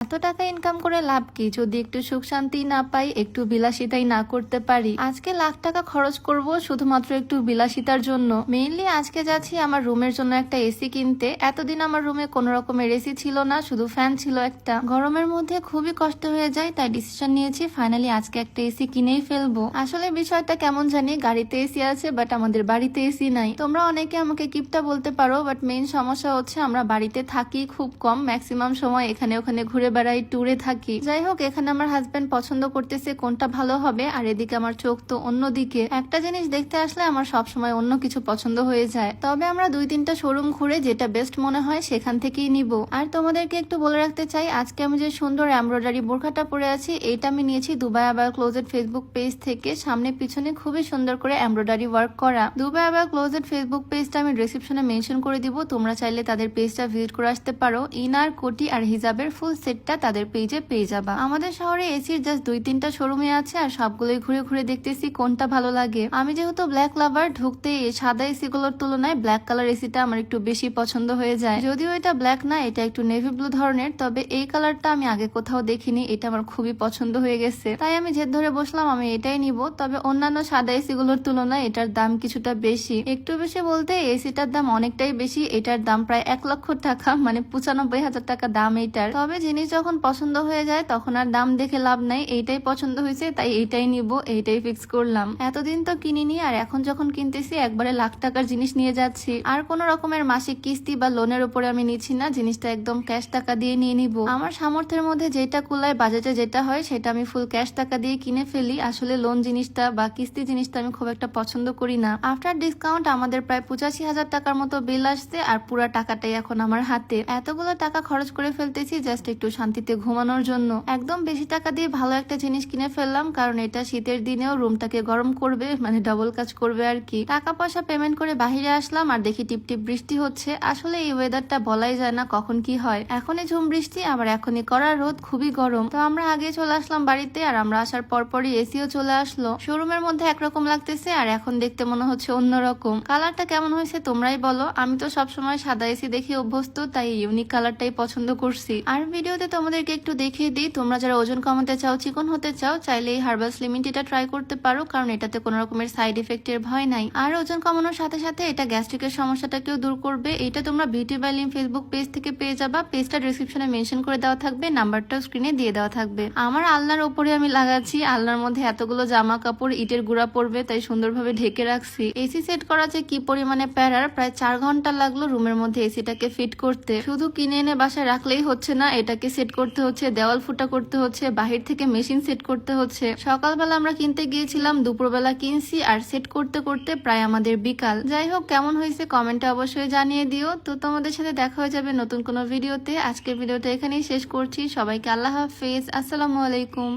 এত টাকা ইনকাম করে লাভ কি? যদি একটু সুখ শান্তি না পাই, একটু বিলাসিতাই না করতে পারি। আজকে লাখ টাকা খরচ করব শুধুমাত্র একটু বিলাসিতার জন্য। মেইনলি আজকে যাচ্ছি আমার রুমের জন্য একটা এসি কিনতে। এতদিন আমার রুমে কোনো রকমের এসি ছিল না, শুধু ফ্যান ছিল একটা। গরমের মধ্যে খুবই কষ্ট হয়ে যায়, তাই ডিসিশন নিয়েছি ফাইনালি আজকে একটা এসি কিনেই ফেলব। আসলে বিষয়টা কেমন জানি, গাড়িতে এসি আছে বাট আমাদের বাড়িতে এসি নাই। তোমরা অনেকে আমাকে কিপটা বলতে পারো বাট মেইন সমস্যা হচ্ছে আমরা বাড়িতে থাকি খুব কম ম্যাক্সিমাম সময় এখানে ওখানে ঘুরে বেড়াই ট্যুরে থাকি। যাই হোক এখানে আমার হাজবেন্ড পছন্দ করতেছে কোনটা ভালো হবে, আর এদিকে আমার চোখ তো অন্যদিকে। একটা জিনিস দেখতে আসলে আমার সব সময় অন্য কিছু পছন্দ হয়ে যায়। তবে আমরা দুই তিনটা শোরুম ঘুরে যেটা বেস্ট মনে হয় সেখান থেকেই নিব। আর তোমাদেরকে একটু বলে রাখতে চাই, আজকে আমি যে সুন্দর এমব্রয়ডারি বোরখাটা পরে আছি, এইটা আমি নিয়েছি দুবাই আবার ক্লোজেড ফেসবুক পেজ থেকে। সামনে পিছনে খুবই সুন্দর করে এমব্রয়ডারি ওয়ার্ক করা। দুবাই আবার ক্লোজেড ফেসবুক পেজটা আমি ডিসক্রিপশনে মেনশন করে দিব। তোমরা চাইলে তাদের পেজটা ভিজিট করে আসতে পারো। ইনার, কোটি আর হিজাবের ফুল সেটটা তাদের পেজে পেয়ে যাবা। আমাদের শহরে এসির জাস্ট দুই তিনটা শোরুমে আছে আর সবগুলোই ঘুরে ঘুরে দেখতেছি কোনটা ভালো লাগে। আমি যেহেতু ব্ল্যাক লাভার ঢুকতে সাদা এসি গুলোর তুলনায় ব্ল্যাক কালার এসিটা আমার একটু বেশি পছন্দ হয়ে যায়। যদিও এটা ব্ল্যাক না, এটা একটু নেভি ব্লু ধরনের, তবে এই কালারটা আমি আগে কোথাও দেখিনি, এটা আমার খুবই পছন্দ হয়ে গেছে। তাই আমি জেদ ধরে বসলাম, আমি এটাই নিব, তবে অন্যান্য সাদা এসি গুলোর তুলনায় এটার দাম কিছুটা বেশি। একটু বেশি বলতে এসিটার দাম অনেকটাই বেশি, এটার দাম প্রায় এক লক্ষ টাকা মানে পঁচানব্বই হাজার টাকা দাম এইটার। তবে জিনিস যখন পছন্দ হয়ে যায়, তখন আর দাম দেখে লাভ নাই। এইটাই পছন্দ হয়েছে, তাই এইটাই নিব, এইটাই ফিক্স করলাম। এতদিন তো কিনিনি, আর এখন যখন কিনতেছি, একবারে লাখ টাকার জিনিস নিয়ে যাচ্ছি। আর কোন রকমের মাসিক কিস্তি বা লোনের উপরে আমি নিচ্ছি না, জিনিসটা একদম ক্যাশ টাকা দিয়ে নিয়ে নিব। আমার সামর্থ্যের মধ্যে যেটা কুলায়, বাজেটে যেটা হয়, সেটা আমি ফুল ক্যাশ টাকা দিয়ে কিনে ফেলি। আসলে লোন জিনিসটা বা কিস্তি জিনিসটা আমি খুব একটা পছন্দ করি না। আফটার ডিসকাউন্ট আমাদের প্রায় পঁচাশি হাজার টাকার মতো বিল আসছে, আর পুরা টাকাটাই এখন আমার হাতে। এতগুলো টাকা খরচ করে ফেলতেছি জাস্ট একটু শান্তিতে ঘুমানোর জন্য। একদম বেশি টাকা দিয়ে ভালো একটা জিনিস কিনে ফেললাম, কারণ এটা শীতের দিনেও রুমটাকে গরম করবে মানে ডাবল কাজ করবে আর কি। টাকা পয়সা পেমেন্ট করে বাহিরে আসলাম আর দেখি টিপ টিপ বৃষ্টি হচ্ছে। আসলে এই ওয়েদারটা বলাই যায় না কখন কি হয়। এখনই ঝুম বৃষ্টি, আবার এখনই কড়া রোদ, খুবই গরম। তো আমরা আগে চলে আসলাম বাড়িতে আর আমরা আসার পরপরই এসিও চলে আসলো। শোরুমের মধ্যে একরকম লাগতেছে আর এখন দেখতে মনে হচ্ছে অন্যরকম। কালারটা কেমন হয়েছে তোমরাই বলো। আমি তো সবসময় সাদা এসি দেখে অভ্যস্ত, তাই ইউনিক কালারটাই পছন্দ করছি। আর ভিডিওতে তোমাদেরকে একটু দেখিয়ে দিই, তোমরা যারা ওজন কমাতে চাও, চিকন হতে চাও, চাইলে এই হার্বাল স্লিমিন টিটা ট্রাই করতে পারো, কারণ এটাতে কোনো রকমের সাইড এফেক্টের ভয় নাই। আর ওজন কমানোর সাথে সাথে এটা গ্যাস্ট্রিকের সমস্যাটাকেও দূর করবে। এটা তোমরা বিউটি বাইলিম ফেসবুক পেজ থেকে পেয়ে যাবা। পেজটা ডিসক্রিপশনে মেনশন করে দেওয়া থাকবে নাম্বারটাও স্ক্রিনে দিয়ে দেওয়া থাকবে। আমার আলনার ওপরে আমি লাগাচ্ছি, আলনার মধ্যে এতগুলো জামা কাপড় ইটের গুঁড়া পড়বে, তাই সুন্দরভাবে ঢেকে রাখছি। এসি সেট করা যে কি পরিমাণে প্যারার, প্রায় চার ঘণ্টা লাগল রুমের মধ্যে এসিটাকে ফিট করতে। শুধু কিনে এনে বাসায় রাখলেই হচ্ছে না, এটাকে সেট করতে হচ্ছে, দেওয়াল ফুটা করতে হচ্ছে, বাহির থেকে মেশিন সেট করতে হচ্ছে। সকালবেলা আমরা কিনতে গিয়েছিলাম, দুপুরবেলা কিনছি আর সেট করতে করতে প্রায় আমাদের বিকাল। যাই হোক, কেমন হয়েছে কমেন্টে অবশ্যই জানিয়ে দিও। তো তোমাদের সাথে দেখা হয়ে যাবে নতুন কোনো ভিডিওতে। আজকের ভিডিওটা এখানেই শেষ করছি। সবাইকে আল্লাহ হাফেজ। আসসালামু আলাইকুম।